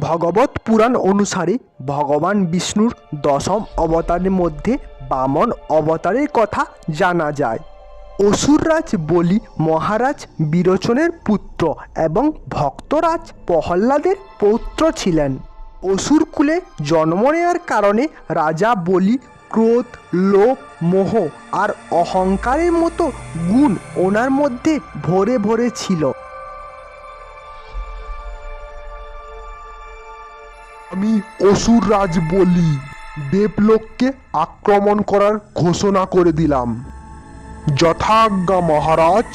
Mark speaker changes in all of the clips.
Speaker 1: ভগবত পুরাণ অনুসারে ভগবান বিষ্ণুর দশম অবতারের মধ্যে বামন অবতারের কথা জানা যায়। অসুররাজ বলি মহারাজ বিরোচনের পুত্র এবং ভক্তরাজ প্রহ্লাদের পৌত্র ছিলেন। অসুরকুলে জন্ম নেওয়ার কারণে রাজা বলি ক্রোধ, লোভ, মোহ আর অহংকারের মতো গুণ ওনার মধ্যে ভরে ভরে ছিল।
Speaker 2: আমি অসুর রাজ বলি, দেবলোককে আক্রমণ করার ঘোষণা করে দিলাম। যথাজ্ঞা মহারাজ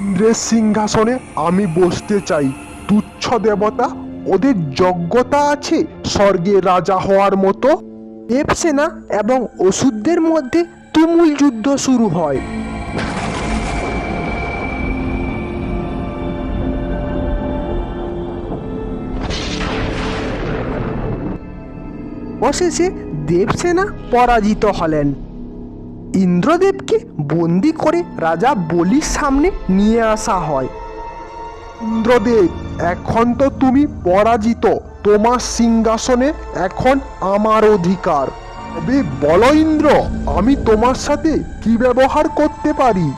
Speaker 2: ইন্দ্রের সিংহাসনে আমি বসতে চাই। তুচ্ছ দেবতা, ওদের যোগ্যতা আছে স্বর্গে রাজা হওয়ার মতো।
Speaker 1: দেবসেনা এবং অসুরদের মধ্যে তুমুল যুদ্ধ শুরু হয়। অবশেষে দেবসেনা পরাজিত হলেন। ইন্দ্রদেবকে বন্দি করে রাজা বলির সামনে নিয়ে আসা হয়।
Speaker 2: ইন্দ্রদেব, এখন তো তুমি পরাজিত। তোমার সিংহাসনে এখন আমার অধিকার। তবে বলো ইন্দ্র, আমি তোমার সাথে কি ব্যবহার করতে পারি?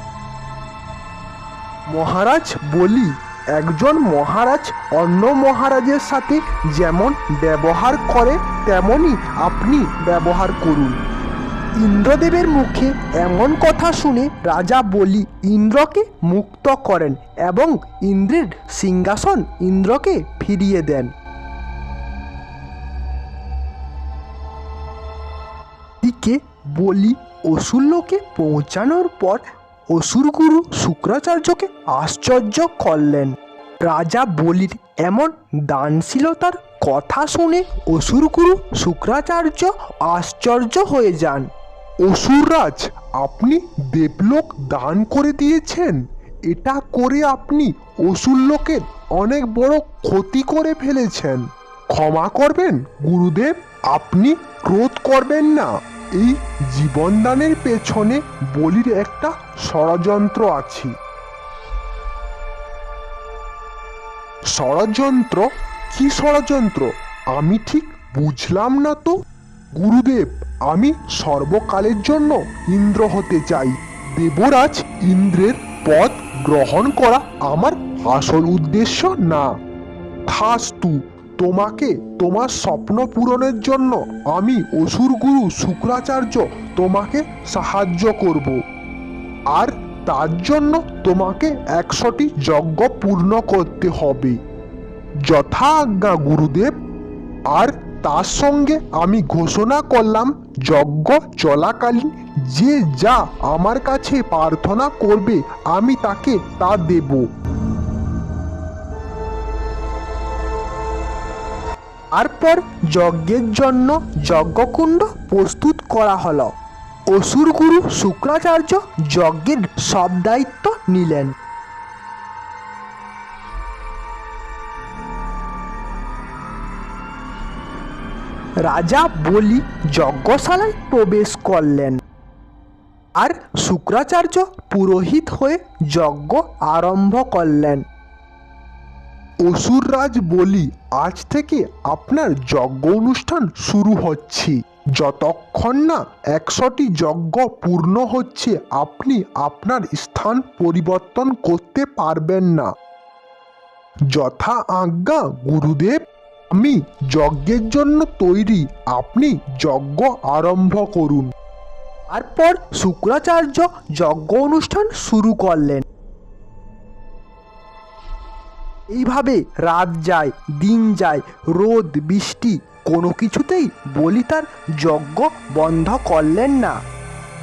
Speaker 1: মহারাজ বলি একজন মহারাজ অন্য মহারাজের সাথে যেমন ব্যবহার করে, তেমনই আপনি ব্যবহার করুন। ইন্দ্রদেবের মুখে এমন কথা শুনে রাজা বলি, ইন্দ্রকে মুক্ত করেন এবং ইন্দ্রের সিংহাসন ইন্দ্রকে ফিরিয়ে দেন। দিকে বলি অসুল্যকে পৌঁছানোর পর অসুরগুরু শুক্রাচার্যকে আশ্চর্য করলেন। রাজা বলির এমন দানশীলতার কথা শুনে অসুরগুরু শুক্রাচার্য আশ্চর্য হয়ে যান।
Speaker 2: অসুররাজ, আপনি দেবলোক দান করে দিয়েছেন। এটা করে আপনি অসুর লোকের অনেক বড় ক্ষতি করে ফেলেছেন। ক্ষমা করবেন, গুরুদেব। আপনি ক্রোধ করবেন না। এই জীবনদানের পেছনে বলির একটা ষড়যন্ত্র আছে। ষড়যন্ত্র? কি ষড়যন্ত্র? আমি ঠিক বুঝলাম না তো? গুরুদেব, আমি সর্বকালের জন্য ইন্দ্র হতে চাই। দেবরাজ ইন্দ্রের পদ গ্রহণ করা আমার আসল উদ্দেশ্য না। থাস্তু তোমাকে তোমার স্বপ্ন পূরণের জন্য আমি অসুর গুরু শুক্রাচার্য তোমাকে সাহায্য করব। আর তার জন্য তোমাকে একশোটি যজ্ঞ পূর্ণ করতে হবে। যথা আজ্ঞা গুরুদেব, আর তার সঙ্গে আমি ঘোষণা করলাম যজ্ঞ চলাকালীন যে যা আমার কাছে প্রার্থনা করবে আমি তাকে তা দেব।
Speaker 1: তারপর যজ্ঞের জন্য যজ্ঞকুণ্ড প্রস্তুত করা হলো। অসুরগুরু শুক্রাচার্য যজ্ঞের সব দায়িত্ব নিলেন। রাজা বলি যজ্ঞশালায় প্রবেশ করলেন। আর শুক্রাচার্য পুরোহিত হয়ে যজ্ঞ আরম্ভ করলেন।
Speaker 2: অসুররাজ বলি, আজ থেকে আপনার যজ্ঞ অনুষ্ঠান শুরু হচ্ছে। যতক্ষণ না একশোটি যজ্ঞ পূর্ণ হচ্ছে, আপনি আপনার স্থান পরিবর্তন করতে পারবেন না। যথা আজ্ঞা, গুরুদেব, আমি যজ্ঞের জন্য তৈরি। আপনি যজ্ঞ আরম্ভ করুন।
Speaker 1: তারপর শুক্রাচার্য যজ্ঞ অনুষ্ঠান শুরু করলেন। এইভাবে রাত যায়, দিন যায়, রোদ, বৃষ্টি, কোনো কিছুতেই বলি তার যজ্ঞ বন্ধ করলেন না।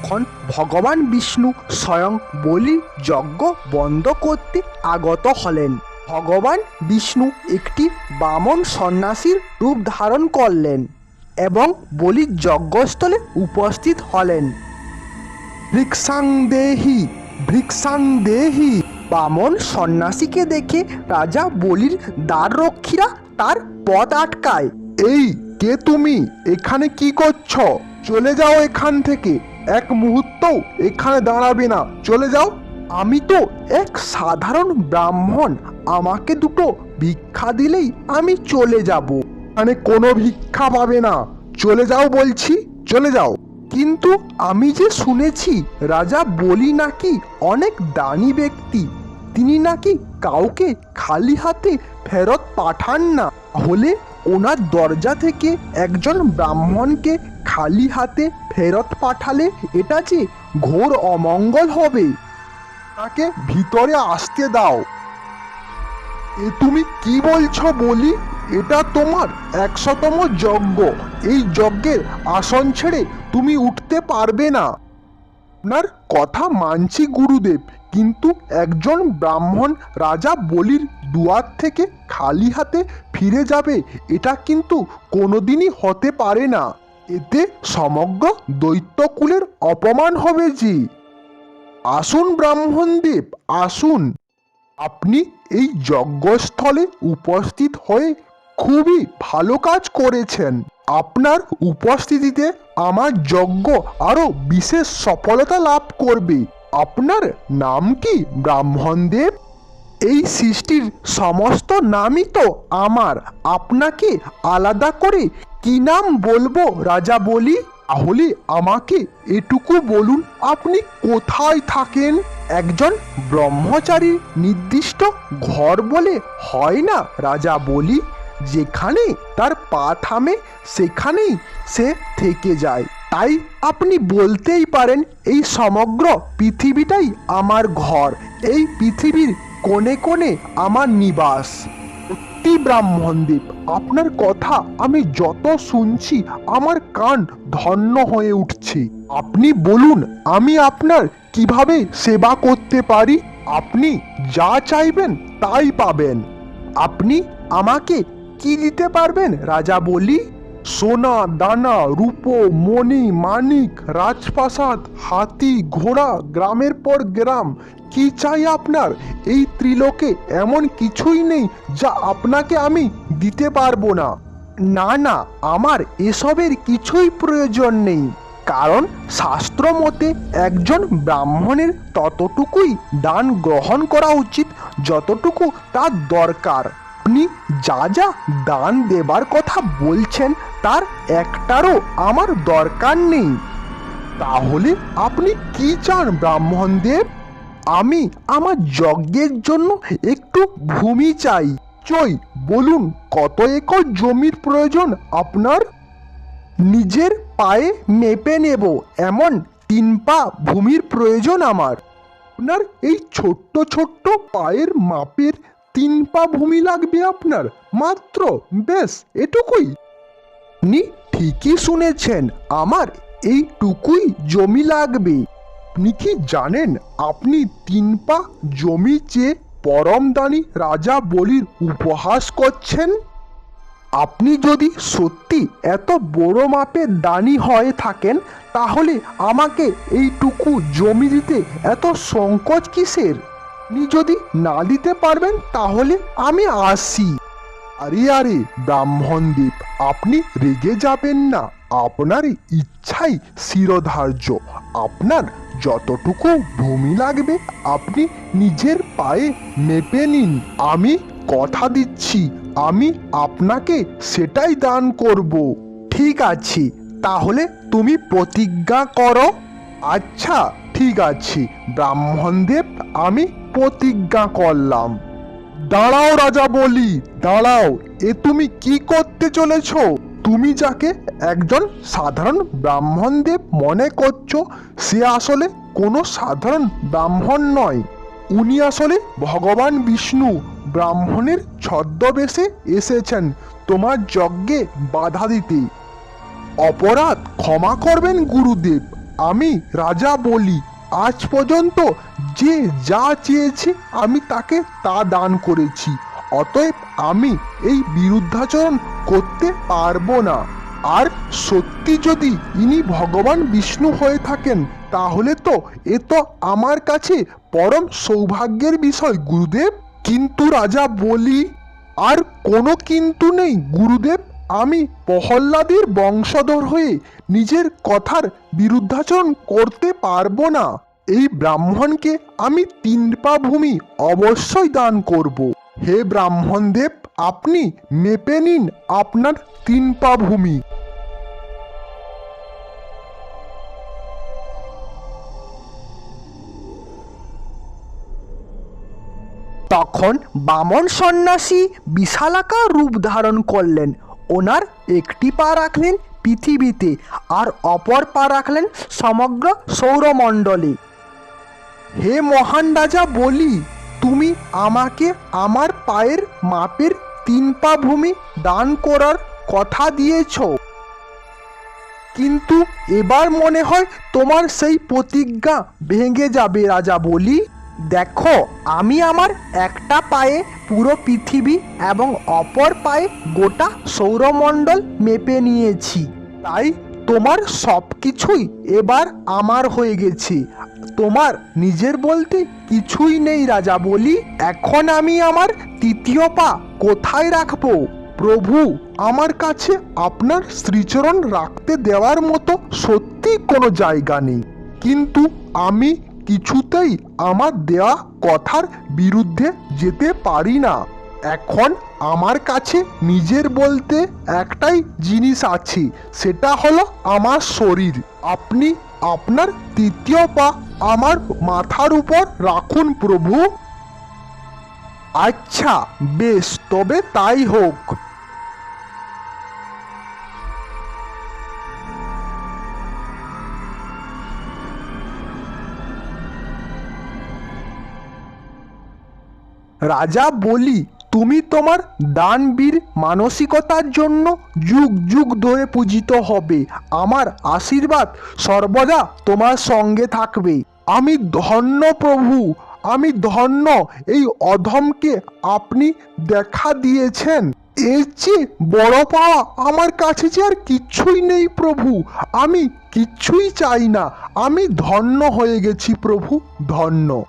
Speaker 1: এখন ভগবান বিষ্ণু স্বয়ং বলি যজ্ঞ বন্ধ করতে আগত হলেন। ভগবান বিষ্ণু একটি বামন সন্ন্যাসীর রূপ ধারণ করলেন এবং বলির যজ্ঞস্থলে উপস্থিত হলেন।
Speaker 2: ভিক্ষাং দেহি ভিক্ষাং দেহি।
Speaker 1: বামন সন্ন্যাসীকে দেখে রাজা বলির দ্বাররক্ষীরা তার পথ আটকায়।
Speaker 2: এই কে তুমি? এখানে কি করছ? চলে যাও এখান থেকে। এক মুহূর্তও এখানে দাঁড়াবে না। চলে যাও।
Speaker 1: আমি তো এক সাধারণ ব্রাহ্মণ। আমাকে দুটো ভিক্ষা দিলেই আমি চলে যাব।
Speaker 2: মানে কোনো ভিক্ষা পাবে না। চলে যাও বলছি চলে যাও।
Speaker 1: কিন্তু আমি যে শুনেছি রাজা বলি নাকি অনেক দানি ব্যক্তি। তিনি নাকি কাউকে খালি হাতে ফেরত পাঠান না? হলে ওনার দরজা থেকে একজন ব্রাহ্মণকে খালি হাতে ফেরত পাঠালে এটা যে ঘোর অমঙ্গল হবে।
Speaker 2: তাকে ভিতরে আসতে দাও। এ তুমি কি বলছো বলি? এটা তোমার একশোতম যজ্ঞ। এই যজ্ঞের আসন ছেড়ে তুমি উঠতে পারবে না। আপনার কথা মানছি, গুরুদেব। কিন্তু একজন ব্রাহ্মণ রাজা বলির দুয়ার থেকে খালি হাতে ফিরে যাবে, এটা কিন্তু কোনোদিনই হতে পারে না। এতে সমগ্র দৈত্যকুলের অপমান হবে জি। আসুন ব্রাহ্মণদেব আসুন। আপনি এই যজ্ঞস্থলে উপস্থিত হয়ে খুবই ভালো কাজ করেছেন। আপনার উপস্থিতিতে আমার যজ্ঞ আরও বিশেষ সফলতা লাভ করবে। আপনার নাম কি, ব্রাহ্মণদেব?
Speaker 1: এই সৃষ্টির সমস্ত নামই তো আমার। আপনাকে আলাদা করে কি নাম বলব, রাজা বলি?
Speaker 2: তাহলে আমাকে এটুকু বলুন, আপনি কোথায় থাকেন?
Speaker 1: একজন ব্রহ্মচারীর নির্দিষ্ট ঘর বলে হয় না, রাজা বলি? যেখানে তার পা থামে, সেখানেই সে থেকে যায়। তাই আপনি বলতেই পারেন এই সমগ্র পৃথিবীটাই আমার ঘর। এই পৃথিবীর কোণে কোণে আমার নিবাস।
Speaker 2: সত্যি ব্রাহ্মণদেব আপনার কথা আমি যত শুনছি আমার কান ধন্য হয়ে উঠছে। আপনি বলুন, আমি আপনার কীভাবে সেবা করতে পারি? আপনি যা চাইবেন তাই পাবেন।
Speaker 1: আপনি আমাকে কি দিতে পারবেন, রাজা বলি?
Speaker 2: সোনা, দানা, রূপো, মণি, মানিক, রাজপ্রাসাদ, হাতি, ঘোড়া, গ্রামের পর গ্রাম। কি চাই আপনার? এই ত্রিলোকে এমন কিছুই নেই যা আপনাকে আমি দিতে পারব না।
Speaker 1: না না, আমার এসবের কিছুই প্রয়োজন নেই। কারণ শাস্ত্র মতে একজন ব্রাহ্মণের ততটুকুই দান গ্রহণ করা উচিত, যতটুকু তার দরকার। আপনি যা যা দান দেবার কথা বলছেন, তার একটারও আমার দরকার নেই।
Speaker 2: তাহলে আপনি কি চান ব্রাহ্মণদেব
Speaker 1: আমি আমার যজ্ঞের জন্য একটু ভূমি চাই।
Speaker 2: চই, বলুন, কত একর জমির প্রয়োজন আপনার?
Speaker 1: নিজের পায়ে মেপে নেব, এমন তিন পা ভূমির প্রয়োজন আমার।
Speaker 2: আপনার এই ছোট্ট ছোট্ট পায়ের মাপের তিন পা ভূমি লাগবে আপনার। মাত্র বেশ এটুকুই।
Speaker 1: আপনি ঠিকই শুনেছেন, আমার এইটুকুই জমি লাগবে।
Speaker 2: আপনি কি জানেন, আপনি তিন পা জমি চেয়ে পরম দানি রাজা বলির উপহাস করছেন?
Speaker 1: আপনি যদি সত্যি এত বড় মাপের দানি হয়ে থাকেন, তাহলে আমাকে এইটুকু জমি দিতে এত সংকোচ কিসের? আপনি যদি না দিতে পারবেন, তাহলে আমি আসি।
Speaker 2: আরে আরে ব্রাহ্মণদেব আপনি রেগে যাবেন না। আপনার ইচ্ছাই শিরোধার্য। আপনার যতটুকু ভূমি লাগবে, আপনি নিজের পায়ে মেপে নিন। আমি কথা দিচ্ছি, আমি আপনাকে সেটাই দান করব।
Speaker 1: ঠিক আছে, তাহলে তুমি প্রতিজ্ঞা করো।
Speaker 2: আচ্ছা ঠিক আছে। ব্রাহ্মণদেব, আমি প্রতিজ্ঞা করলাম। দাঁড়াও রাজা বলি, দাঁড়াও। এ তুমি কি করতে চলেছ? তুমি যাকে একজন সাধারণ ব্রাহ্মণদেব মনে করছ, সে আসলে কোনো সাধারণ ব্রাহ্মণ নয়। উনি আসলে ভগবান বিষ্ণু। ব্রাহ্মণের ছদ্মবেশে এসেছেন তোমার যজ্ঞে বাধা দিতে। অপরাধ ক্ষমা করবেন গুরুদেব। আমি রাজা বলি, আজ পর্যন্ত যে যা চেয়েছে আমি তাকে তা দান করেছি। অতএব আমি এই বিরুদ্ধাচরণ করতে পারব না। আর সত্যি যদি ইনি ভগবান বিষ্ণু হয়ে থাকেন, তাহলে তো এ তো আমার কাছে পরম সৌভাগ্যের বিষয়, গুরুদেব। কিন্তু রাজা বলি, আর কোনো কিন্তু নেই, গুরুদেব। আমি প্রহল্লাদের বংশধর হয়ে নিজের কথার বিরুদ্ধাচরণ করতে পারব না। এই ব্রাহ্মণকে আমি তিন পা ভূমি অবশ্যই দান করব। হে ব্রাহ্মণদেব, আপনি মেপে নিন আপনার তিন পা ভূমি
Speaker 1: তখন বামন সন্ন্যাসী বিশালাকার রূপ ধারণ করলেন। ওনার একটি পা রাখলেন পৃথিবীতে আর অপর পা রাখলেন সমগ্র সৌরমণ্ডলে। হে মহান রাজা, বলি, তুমি আমাকে আমার পায়ের মাপের তিন পা ভূমি দান করার কথা দিয়েছ। কিন্তু এবার মনে হয় তোমার সেই প্রতিজ্ঞা ভেঙে যাবে রাজা বলি। দেখো, আমি আমার একটা পায়ে পুরো পৃথিবী এবং অপর পায়ে গোটা সৌরমণ্ডল মেপে নিয়েছি। তাই তোমার সব কিছুই এবার আমার হয়ে গেছে। তোমার নিজের বলতে কিছুই নেই রাজা বলি। এখন আমি আমার তৃতীয় পা কোথায় রাখব?
Speaker 2: প্রভু, আমার কাছে আপনার শ্রীচরণ রাখতে দেওয়ার মতো সত্যি কোনো জায়গা নেই। কিন্তু আমি কিছুতেই আমার দেওয়া কথার বিরুদ্ধে যেতে পারি না। এখন আমার কাছে নিজের বলতে একটাই জিনিস আছে, সেটা হলো আমার শরীর। আপনি আপনার তৃতীয় পা আমার মাথার উপর রাখুন প্রভু।
Speaker 1: আচ্ছা বেশ, তবে তাই হোক। রাজা বলি, তুমি তোমার দানবীর মানসিকতার জন্য যুগ যুগ ধরে পূজিত হবে। আমার আশীর্বাদ সর্বদা তোমার সঙ্গে থাকবে।
Speaker 2: আমি ধন্য প্রভু, আমি ধন্য, এই অধমকে আপনি দেখা দিয়েছেন। এর চেয়ে বড় পাওয়া আমার কাছে যে আর কিচ্ছুই নেই প্রভু, আমি কিচ্ছুই চাই না। আমি ধন্য হয়ে গেছি প্রভু, ধন্য।